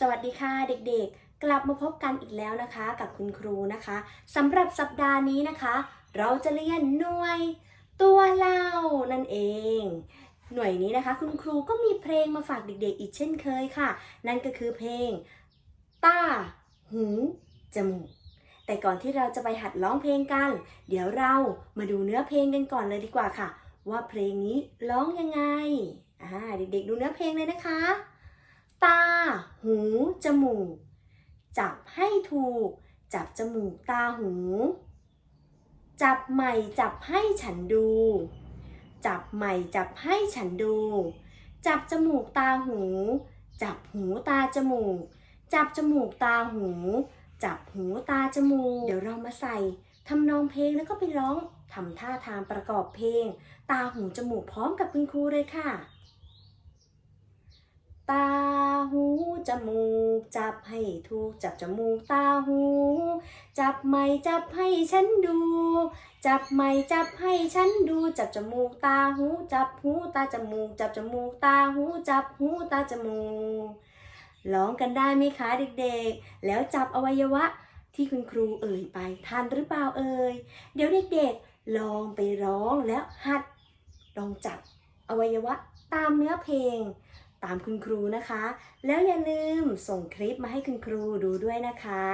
สวัสดีค่ะเด็กๆ กลับมาพบกันอีกแล้วนะคะกับคุณครูนะคะสำหรับสัปดาห์นี้นะคะ เราจะเรียนหน่วย ตัวเรานั่นเอง หน่วยนี้นะคะ คุณครูก็มีเพลงมาฝากเด็กๆ อีกเช่นเคยค่ะ นั่นก็คือเพลงตาหูจมูกแต่ก่อนที่เราจะไปหัดร้องเพลงกัน เดี๋ยวเรามาดูเนื้อเพลงกันก่อนเลยดีกว่าค่ะ ว่าเพลงนี้ร้องยังไงอ่าเด็กๆดูเนื้อเพลงเลยนะคะ ตา หู จมูก จับให้ถูก จับจมูกตาหู จับใหม่จับให้ฉันดู จับใหม่จับให้ฉันดู จับจมูกตาหู จับหูตาจมูก จับจมูกตาหู จับหูตาจมูก เดี๋ยวเรามาใส่ทำนองเพลงแล้วก็ไปร้องทำท่าทางประกอบเพลง ตาหูจมูกพร้อมกับคุณครูเลยค่ะ ตาหูจมูก จับให้ถูกจับจมูกตาหู จับไม่จับให้ฉันดู จับไม่จับให้ฉันดู จับจมูกตาหู จับหูตาจมูก จับจมูกตาหู จับหูตาจมูกร้องกันได้ไหมคะเด็กๆ แล้วจับอวัยวะที่คุณครูเอ่ยไปทันหรือเปล่าเอ่ยเดี๋ยวเด็กๆลองไปร้องแล้วหัดลองจับอวัยวะตามเนื้อเพลง ตามคุณครูนะคะ แล้วอย่าลืมส่งคลิปมาให้คุณครูดูด้วยนะคะ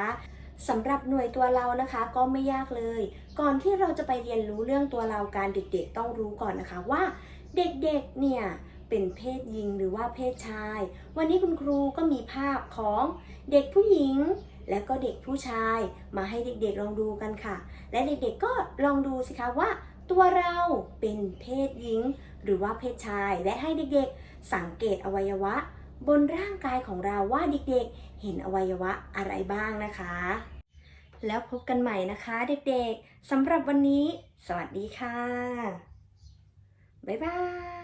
สำหรับหน่วยตัวเรานะคะก็ไม่ยากเลย ก่อนที่เราจะไปเรียนรู้เรื่องตัวเราการเด็กๆ ต้องรู้ก่อนนะคะว่าเด็กๆเนี่ยเป็นเพศหญิงหรือว่าเพศชาย วันนี้คุณครูก็มีภาพของเด็กผู้หญิง และก็เด็กผู้ชาย มาให้เด็กๆลองดูกันค่ะ และเด็กๆก็ลองดูสิคะว่า ตัวเราเป็นเพศหญิง หรือว่าเพศชายและให้เด็กๆ สังเกตอวัยวะ บนร่างกายของเราว่าเด็กๆ เห็นอวัยวะอะไรบ้างนะคะ แล้วพบกันใหม่นะคะเด็กๆสำหรับวันนี้ สวัสดีค่ะ บ๊ายบาย